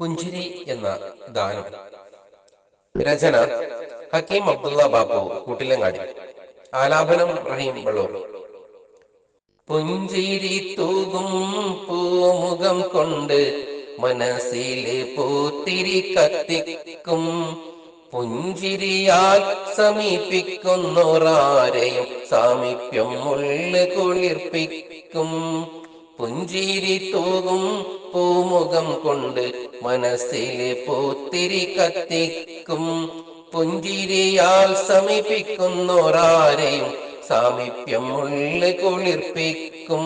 പുഞ്ചിരി എന്ന ഗാനം. രചന ഹക്കീം അബ്ദുള്ള ബാപ്പു കൂട്ടിലങ്ങാടി. ആലാപനം റഹീം വള്ളൂർ പുഞ്ചിരി തൂകും പൂമുഖം കൊണ്ട് മനസ്സിലെ പൂത്തിരി കത്തിക്കും. പുഞ്ചിരിയാൽ സമീപിക്കുന്നോരാരെയും സാമീപ്യം ഉള്ളു കുളിർപ്പിക്കും. പുഞ്ചിരി തൂകും പൂമുഖം കൊണ്ട് മനസ്സിലെ പൂത്തിരി കത്തിക്കും. പുഞ്ചിരിയാൽ സമീപിക്കുന്നോരാരെയും സാമീപ്യം ഉള്ളു കുളിർപ്പിക്കും.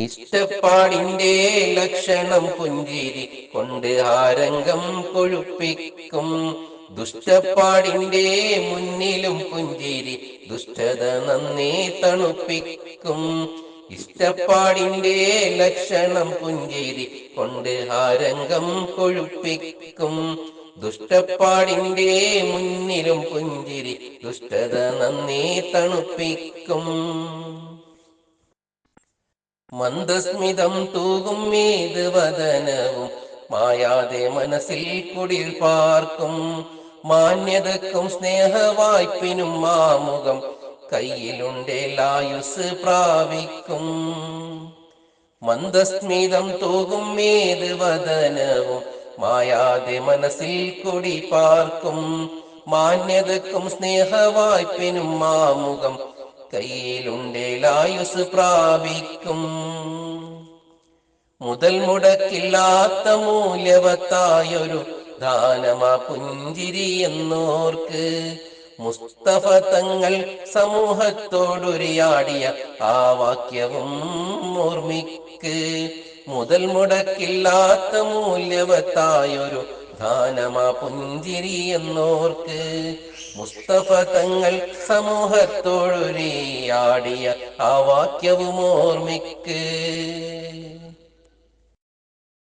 ഇഷ്ടപ്പാടിന്റെ ലക്ഷണം പുഞ്ചിരി കൊണ്ട് ആരംഗം കൊഴുപ്പിക്കും. ദുഷ്ടപ്പാടിന്റെ മുന്നിലും പുഞ്ചേരി ദുഷ്ടത നന്നേ തണുപ്പിക്കും. ഇഷ്ടപ്പാടിന്റെ ലക്ഷണം പുഞ്ചേരി കൊണ്ട് ആരംഗം കൊഴുപ്പിക്കും. ദുഷ്ടപ്പാടിന്റെ മുന്നിലും പുഞ്ചിരി ദുഷ്ടത നന്നേ തണുപ്പിക്കും. മന്ദസ്മിതം തൂകും ഏത് വദനവും മായാതെ മനസ്സിൽ കുടിൽ പാർക്കും. മാന്യതക്കും സ്നേഹവായ്പിനും മാമുഖം കയ്യിലുണ്ടേലായുസ് പ്രാപിക്കും. മന്ദസ്മിതം തൂകും ഏത് വദനവും മായാതെ മനസ്സിൽ കുടി പാർക്കും. മാന്യതക്കും സ്നേഹവായ്പിനും മാമുഖം കയ്യിലുണ്ടേലായുസ് പ്രാപിക്കും. മുതൽ മുടക്കില്ലാത്ത മൂല്യവത്തായൊരു ദാനമാ പുഞ്ചിരി എന്നോർക്ക് മുസ്തഫ തങ്ങൾ സമൂഹത്തോടൊരിയാടിയ ആ വാക്യവും ഓർമ്മിക്ക്. മുതൽ മുടക്കില്ലാത്ത മൂല്യവത്തായൊരു ദാനമാ പുഞ്ചിരി എന്നോർക്ക് മുസ്തഫ തങ്ങൾ സമൂഹത്തോടൊരിയാടിയ ആ വാക്യവും ഓർമ്മിക്ക്.